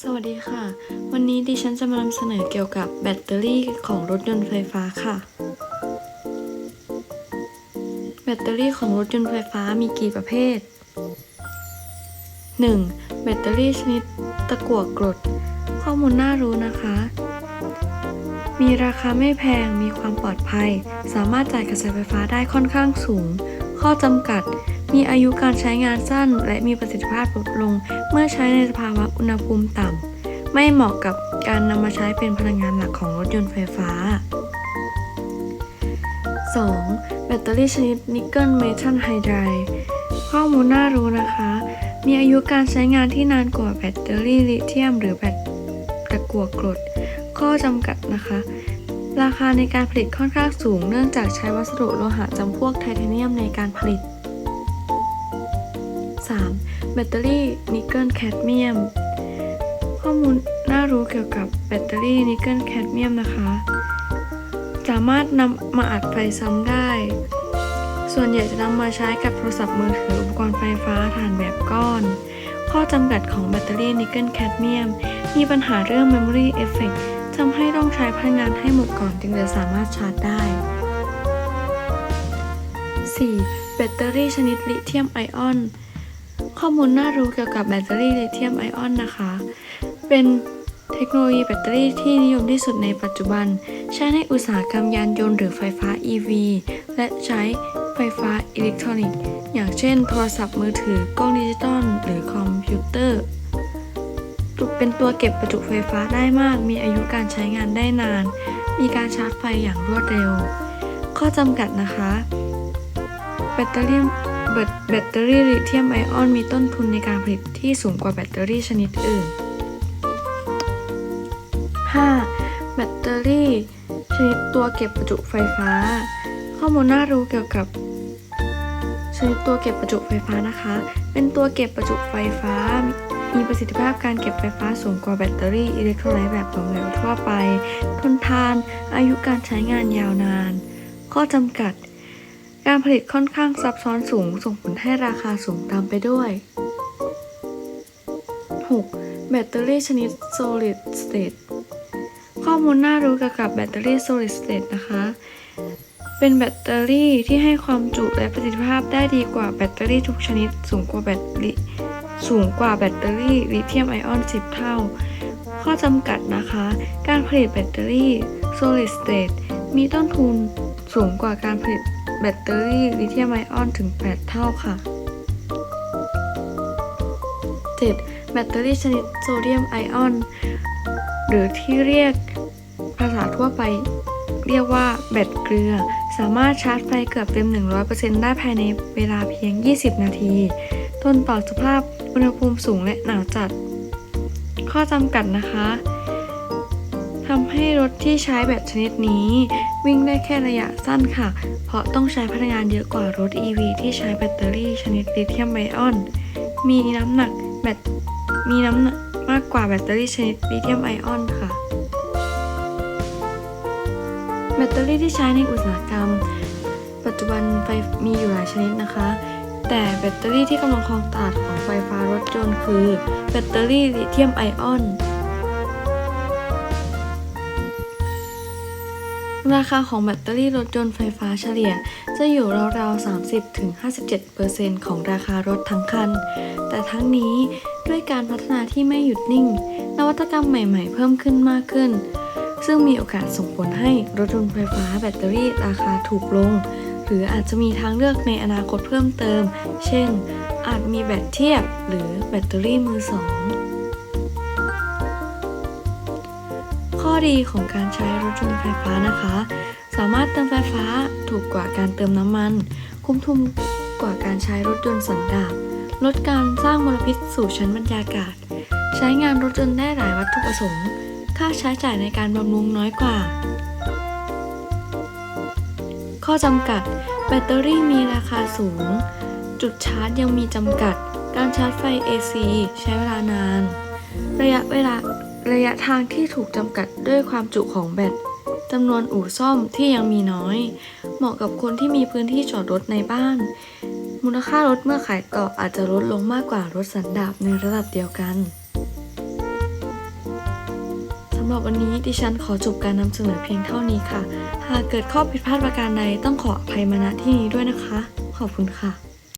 สวัสดีค่ะ วันนี้ดิฉันจะมานำเสนอเกี่ยวกับแบตเตอรี่ของรถยนต์ไฟฟ้าค่ะ แบตเตอรี่ของรถยนต์ไฟฟ้ามีกี่ประเภท 1. แบตเตอรี่ชนิดตะกั่วกรด ข้อมูลน่ารู้นะคะ มีราคาไม่แพง มีความปลอดภัย สามารถจ่ายกระแสไฟฟ้าได้ค่อนข้างสูง ข้อจำกัด มีอายุการใช้งานสั้น และมีประสิทธิภาพลดลง เมื่อใช้ในสภาวะอุณหภูมิต่ำ ไม่เหมาะกับการนำมาใช้เป็นพลังงานหลักของรถยนต์ไฟฟ้า 2. แบตเตอรี่ชนิดนิกเกิลเมทัลไฮไดรด์ข้อมูลน่ารู้นะคะ มีอายุการใช้งานที่นานกว่าแบตเตอรี่ลิเธียม หรือแบตตะกั่วกรด ข้อจำกัดนะคะ ราคาในการผลิตค่อนข้างสูงเนื่องจากใช้วัสดุโลหะจำพวกไทเทเนียมในการผลิต 3. แบตเตอรี่นิกเกิลแคดเมียม ข้อมูลน่ารู้เกี่ยวกับแบตเตอรี่นิกเกิลแคดเมียมนะคะ สามารถนำมาอัดไฟซ้ำได้ ส่วนใหญ่จะนำมาใช้กับโทรศัพท์มือถืออุปกรณ์ไฟฟ้าถ่านแบบก้อน ข้อจำกัดของแบตเตอรี่นิกเกิลแคดเมียม มีปัญหาเรื่อง Memory Effect ทำให้ต้องใช้พลังงานให้หมดก่อนจึงจะสามารถชาร์จได้ 4. แบตเตอรี่ชนิดลิเธียมไอออน ข้อมูลน่ารู้เกี่ยวกับแบตเตอรี่ลิเธียมไอออนนะคะ เป็นเทคโนโลยีแบตเตอรี่ที่นิยมที่สุดในปัจจุบัน ใช้ในอุตสาหกรรมยานยนต์หรือไฟฟ้า EV และใช้ไฟฟ้าอิเล็กทรอนิกส์ อย่างเช่น โทรศัพท์มือถือกล้องดิจิตอลหรือคอมพิวเตอร์เป็นตัวเก็บประจุไฟฟ้าได้มาก มีอายุการใช้งานได้นาน มีการชาร์จไฟอย่างรวดเร็ว ข้อจำกัดนะคะ แบตเตอรี่ แบตเตอรี่ลิเธียมไอออนมีต้นทุนในการผลิตที่สูงกว่าแบตเตอรี่ชนิดอื่น 5. แบตเตอรี่ชนิดตัวเก็บประจุไฟฟ้า ข้อมูลน่ารู้เกี่ยวกับชนิดตัวเก็บประจุไฟฟ้านะคะ เป็นตัวเก็บประจุไฟฟ้า มีประสิทธิภาพการเก็บไฟฟ้าสูงกว่าแบตเตอรี่อิเล็กโทรไลต์แบบหลอมเหลวทั่วไป ทนทาน อายุการใช้งานยาวนาน ข้อจำกัด การผลิตค่อนข้างซับซ้อนสูงส่งผลให้ราคาสูงตามไปด้วย 6. แบตเตอรี่ชนิด solid state ข้อมูลน่ารู้เกี่ยวกับแบตเตอรี่ solid state นะคะ เป็นแบตเตอรี่ที่ให้ความจุและประสิทธิภาพได้ดีกว่าแบตเตอรี่ทุกชนิด สูงกว่าแบตสูงกว่าแบตเตอรี่ลิเธียมไอออน 10 เท่า ข้อจำกัดนะคะ การผลิตแบตเตอรี่ solid state มีต้นทุน สูงกว่าการผลิตแบตเตอรี่ลิเธียมไอออนถึง 8 เท่าค่ะ 7. แบตเตอรี่ชนิดโซเดียมไอออน หรือที่เรียกภาษาทั่วไปเรียกว่าแบตเกลือ สามารถชาร์จไฟเกือบเต็ม 100%ได้ภายในเวลาเพียง 20 นาทีทนต่อสภาพอุณหภูมิสูงและหนาวจัด ข้อจำกัดนะคะ ทำให้รถที่ใช้แบตชนิดนี้ วิ่งได้แค่ระยะสั้นค่ะ เพราะต้องใช้พลังงานเยอะกว่ารถ EV ที่ใช้แบตเตอรี่ชนิดลิเธียมไอออน มีน้ำหนักแบตมีน้ำหนักมากกว่าแบตเตอรี่ชนิดลิเธียมไอออนค่ะ แบตเตอรี่ที่ใช้ในอุตสาหกรรม ปัจจุบันไฟมีอยู่หลายชนิดนะคะ แต่แบตเตอรี่ที่กำลังครองตลาดของไฟฟ้ารถยนต์คือ แบตเตอรี่ลิเธียมไอออน ราคาของแบตเตอรี่รถยนต์ไฟฟ้าเฉลี่ย จะอยู่ราวๆ 30-57%ของราคารถทั้งคัน แต่ทั้งนี้ด้วยการพัฒนาที่ไม่หยุดนิ่ง นวัตกรรมใหม่ๆ เพิ่มขึ้นมากขึ้น ซึ่งมีโอกาสส่งผลให้รถยนต์ไฟฟ้าแบตเตอรี่ราคาถูกลง หรืออาจจะมีทางเลือกในอนาคตเพิ่มเติม เช่น อาจมีแบตเทียบหรือแบตเตอรี่มือสอง อดีของการใช้รถยนต์ไฟฟ้านะคะ สามารถเติมไฟฟ้าถูกกว่าการเติมน้ำมัน คุ้มทุนกว่าการใช้รถยนต์สันดาปลดการสร้างมลพิษสู่ชั้นบรรยากาศ ใช้งานรถยนต์ได้หลายวัตถุประสงค์ ค่าใช้จ่ายในการบำรุงน้อยกว่า ข้อจำกัด แบตเตอรี่มีราคาสูง จุดชาร์จยังมีจำกัด การชาร์จไฟ AC ใช้เวลานาน ระยะเวลา ระยะทางที่ถูกจำกัดด้วยความจุของแบตจำนวนอู่ซ่อมที่ยังมีน้อย เหมาะกับคนที่มีพื้นที่จอดรถในบ้าน มูลค่ารถเมื่อขายต่ออาจจะลดลงมากกว่ารถสันดาปในระดับเดียวกันสำหรับวันนี้ดิฉันขอจบการนำเสนอเพียงเท่านี้ค่ะ หากเกิดข้อผิดพลาดประการใดต้องขออภัยมาณที่นี้ด้วยนะคะ ขอบคุณค่ะ